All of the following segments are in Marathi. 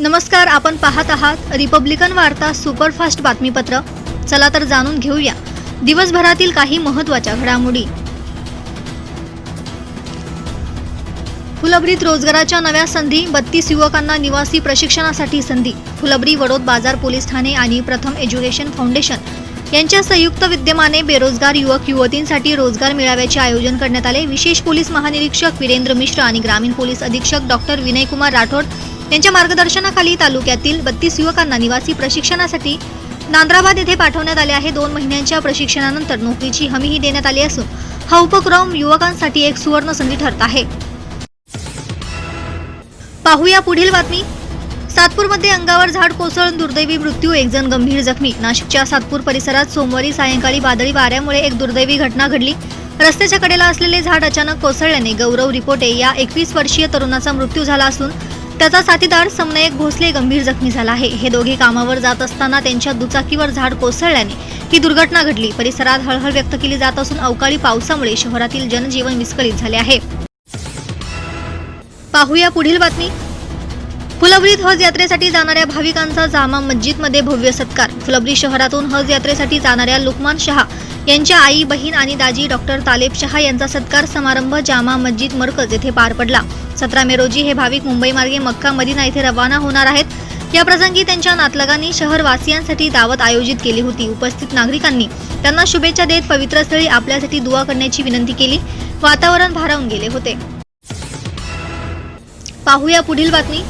नमस्कार आपण पाहत आहात रिपब्लिकन वार्ता सुपरफास्ट बातमीपत्र. चला तर जाणून घेऊया. दिवसभरातील काही महत्त्वाच्या घडामोडी. फुलब्रीत रोजगाराच्या नव्या संधी बत्तीस युवकांना निवासी प्रशिक्षणासाठी संधी. फुलब्री वडोद बाजार पोलीस ठाणे आणि प्रथम एज्युकेशन फाउंडेशन यांच्या संयुक्त विद्यमाने बेरोजगार युवक युवतींसाठी रोजगार मेळाव्याचे आयोजन करण्यात आले. विशेष पोलीस महानिरीक्षक वीरेंद्र मिश्र आणि ग्रामीण पोलीस अधीक्षक डॉक्टर विनयकुमार राठोड यांच्या मार्गदर्शनाखाली तालुक्यातील बत्तीस युवकांना निवासी प्रशिक्षणासाठी नांद्राबाद येथे पाठवण्यात आले आहे. दोन महिन्यांच्या प्रशिक्षणानंतर नोकरीची हमीही देण्यात आली असून हा उपक्रम युवकांसाठी एक सुवर्ण संधी ठरत आहे. पाहूया पुढील बातमी. सातपूरमध्ये अंगावर झाड कोसळून दुर्दैवी मृत्यू एक जण गंभीर जखमी. नाशिकच्या सातपूर परिसरात सोमवारी सायंकाळी वादळी वाऱ्यामुळे एक दुर्दैवी घटना घडली. रस्त्याच्या कडेला असलेले झाड अचानक कोसळल्याने गौरव रिपोटे या एकवीस वर्षीय तरुणाचा मृत्यू झाला असून त्याचा साथीदार समनयक भोसले गंभीर जखमी झाला आहे. हे दोघे कामावर जात असताना त्यांच्या दुचाकीवर झाड कोसळल्याने ही दुर्घटना घडली. परिसरात हळहळ व्यक्त केली जात असून अवकाळी पावसामुळे शहरातील जनजीवन विस्कळीत झाले आहे. पाहूया पुढील बातमी. फुलबरीत हज यात्रेसाठी जाणाऱ्या भाविकांचा जामा मस्जिदमध्ये भव्य सत्कार. फुलबरी शहरातून हज यात्रेसाठी जाणाऱ्या लुकमान शहा यांच्या आई बहीण आणि दाजी डॉक्टर तालेब शहा यांचा सत्कार समारंभ जामा मस्जिद मरकज येथे पार पडला. सतरा मे रोजी हे भाविक मुंबई मार्गे मक्का मदिना येथे रवाना होणार आहेत. या प्रसंगी त्यांच्या नातलगांनी शहरवासियांसाठी दावत आयोजित केली होती. उपस्थित नागरिकांनी त्यांना शुभेच्छा देत पवित्र स्थळी आपल्यासाठी दुआ करण्याची विनंती केली. वातावरण भारावून गेले होते. पाहूया पुढील बातमी.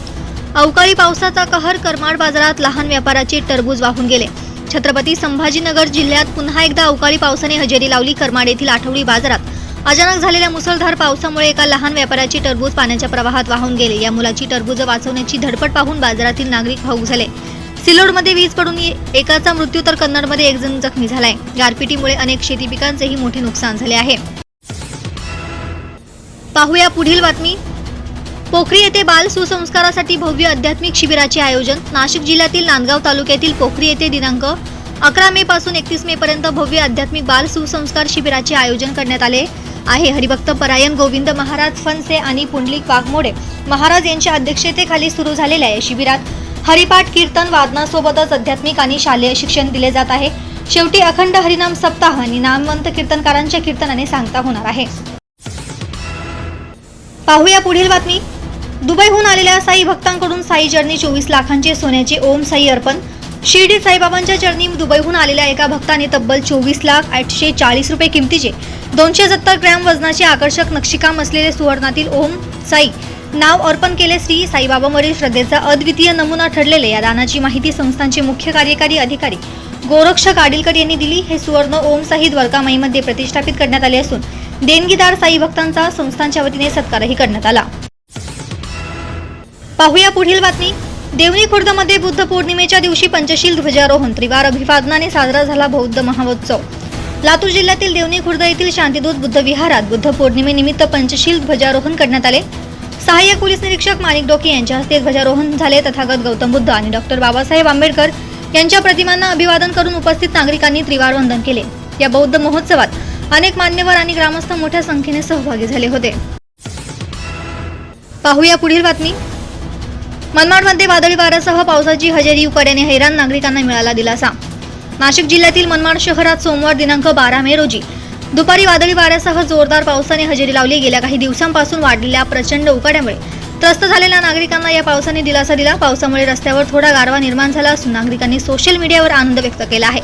अवकाळी पावसाचा कहर करमाड बाजारात लहान व्यापाराचे टरबूज वाहून गेले. छत्रपती संभाजीनगर जिल्ह्यात पुन्हा एकदा अवकाळी पावसाने हजेरी लावली. करमाड येथील आठवडी बाजारात अचानक झालेल्या मुसळधार पावसामुळे एका लहान व्यापाऱ्याची टरबूज पाण्याच्या प्रवाहात वाहून गेले. या मुलाची टरबूज वाचवण्याची धडपड पाहून बाजारातील नागरिक भाऊक झाले. सिल्लोडमध्ये वीज पडून एकाचा मृत्यू तर कन्नडमध्ये एक जण जखमी झालाय. गारपिटीमुळे अनेक शेती पिकांचेही मोठे नुकसान झाले आहे. पाहूया पुढील बातमी. पोखरी येथे बाल सुसंस्कारासाठी भव्य आध्यात्मिक शिबिराचे आयोजन नाशिक जिल्ह्यातील नांदगाव तालुक्यातील पोखरी येथे दिनांक अकरा मे पासून एकतीस मे पर्यंत भव्य आध्यात्मिक बाल सुसंस्कार शिबिराचे आयोजन करण्यात आले आहे. हरिभक्त परायण गोविंद महाराज फनसे आणि पुंडलिक वाघमोडे महाराज यांच्या अध्यक्षतेखाली सुरू झालेल्या या शिबिरात हरिपाठ कीर्तन वादनासोबतच आध्यात्मिक आणि शालेय शिक्षण दिले जात आहे. शेवटी अखंड हरिनाम सप्ताह आणि नामवंत कीर्तनकारांच्या कीर्तनाने सांगता होणार आहे. पाहूया पुढील बातमी. दुबईहून आलेल्या साई भक्तांकडून साई जर्नी चोवीस लाखांचे सोन्याचे ओम साई अर्पण. शिर्डी साईबाबांच्या चरणी दुबईहून आलेल्या एका भक्ताने तब्बल चोवीस लाख आठशे चाळीस रुपये किमतीचे दोनशे सत्तर ग्रॅम वजनाचे आकर्षक नक्षीकाम असलेले सुवर्णातील ओम साई नाव अर्पण केले श्री साईबाबांवरील श्रद्धेचा अद्वितीय नमुना ठरलेले या दानाची माहिती संस्थांचे मुख्य कार्यकारी अधिकारी गोरक्ष काडिलकर यांनी दिली. हे सुवर्ण ओम साई द्वारकामाईमध्ये प्रतिष्ठापित करण्यात आले असून देणगीदार साई भक्तांचा संस्थांच्या वतीने सत्कारही करण्यात आला. पाहूया पुढील बातमी. देवणी खुर्दमध्ये बुद्ध पौर्णिमेच्या दिवशी पंचशील ध्वजारोहण. त्रिवार अभिवादनाने साजरा झाला बौद्ध महोत्सव. लातूर जिल्ह्यातील देवणी खुर्द येथील शांतीदूत बुद्ध विहारात बुद्ध पौर्णिमेनिमित्त पंचशील ध्वजारोहण करण्यात आले. सहाय्यक पोलीस निरीक्षक माणिक डोके यांच्या हस्ते ध्वजारोहण झाले तथागत गौतम बुद्ध आणि डॉक्टर बाबासाहेब आंबेडकर यांच्या प्रतिमांना अभिवादन करून उपस्थित नागरिकांनी त्रिवार वंदन केले. या बौद्ध महोत्सवात अनेक मान्यवर आणि ग्रामस्थ मोठ्या संख्येने सहभागी झाले होते. पाहूया पुढील बातमी. मनमाडमध्ये वादळी वाऱ्यासह पावसाची हजेरी उकाड्याने हैराण नागरिकांना मिळाला दिलासा. नाशिक जिल्ह्यातील मनमाड शहरात सोमवार दिनांक बारा मे रोजी दुपारी वादळी वाऱ्यासह जोरदार पावसाने हजेरी लावली. गेल्या काही दिवसांपासून वाढलेल्या प्रचंड उकाड्यामुळे त्रस्त झालेल्या नागरिकांना या पावसाने दिलासा दिला. पावसामुळे रस्त्यावर थोडा गारवा निर्माण झाला असून नागरिकांनी सोशल मीडियावर आनंद व्यक्त केला आहे.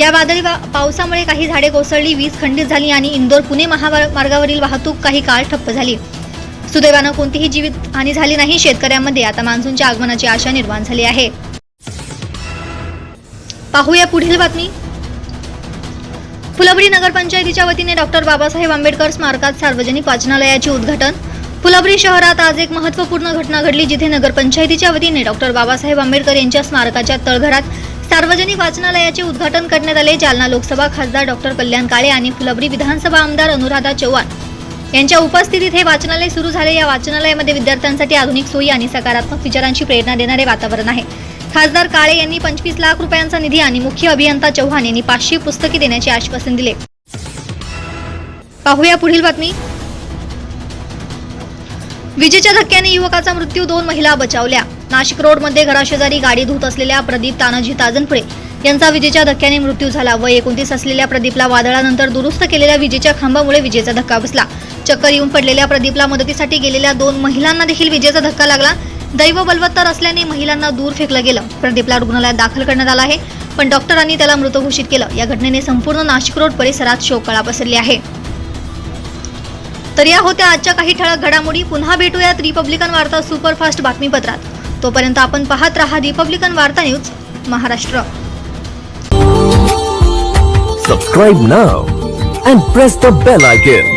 या वादळी वा- पावसामुळे काही झाडे कोसळली वीज खंडित झाली आणि इंदोर पुणे महामार्गावरील वाहतूक काही काळ ठप्प झाली. सुदैवानं कोणतीही जीवित हानी झाली नाही शेतकऱ्यांमध्ये. आता मान्सूनच्या आगमनाची आशा निर्माण झाली आहे. पाहूया पुढील बातमी. फुलबरी नगरपंचायतीच्या वतीने डॉक्टर बाबासाहेब आंबेडकर स्मारकात सार्वजनिक वाचनालयाचे उद्घाटन. फुलबरी शहरात आज एक महत्त्वपूर्ण घटना घडली जिथे नगरपंचायतीच्या वतीने डॉक्टर बाबासाहेब आंबेडकर यांच्या स्मारकाच्या तळघरात सार्वजनिक वाचनालयाचे उद्घाटन करण्यात आले. जालना लोकसभा खासदार डॉक्टर कल्याण काळे आणि फुलबरी विधानसभा आमदार अनुराधा चव्हाण. यांच्या उपस्थितीत हे वाचनालय सुरू झाले. या वाचनालयामध्ये विद्यार्थ्यांसाठी आधुनिक सोयी आणि सकारात्मक विचारांची प्रेरणा देणारे वातावरण आहे. खासदार काळे यांनी पंचवीस लाख रुपयांचा निधी आणि मुख्य अभियंता चव्हाण यांनी पाचशे पुस्तके देण्याचे आश्वासन दिले. पाहूया पुढील बातमी. विजेच्या धक्क्याने युवकाचा मृत्यू दोन महिला बचावल्या. नाशिक रोडमध्ये घराशेजारी गाडी धुत असलेल्या प्रदीप तानाजी ताजनपुरे यांचा विजेच्या धक्क्याने मृत्यू झाला. व एकोणतीस असलेल्या प्रदीपला वादळानंतर दुरुस्त केलेल्या विजेच्या खांबामुळे विजेचा धक्का बसला. चक्कर येऊन पडलेल्या प्रदीपला मदतीसाठी गेलेल्या दोन महिलांना देखील विजेचा धक्का लागला. दैव बलवत्तर असल्याने महिलांना दूर फेकलं गेलं. प्रदीपला रुग्णालयात दाखल करण्यात आला आहे पण डॉक्टरांनी त्याला मृत घोषित केलं. या घटनेने संपूर्ण नाशिक रोड परिसरात शोककळा पसरली आहे. तर या होत्या आजच्या काही ठळक घडामोडी. पुन्हा भेटूयात रिपब्लिकन वार्ता सुपरफास्ट बातमीपत्रात. तोपर्यंत आपण पाहत रहा रिपब्लिकन वार्ता news Maharashtra. Subscribe now and press the bell icon.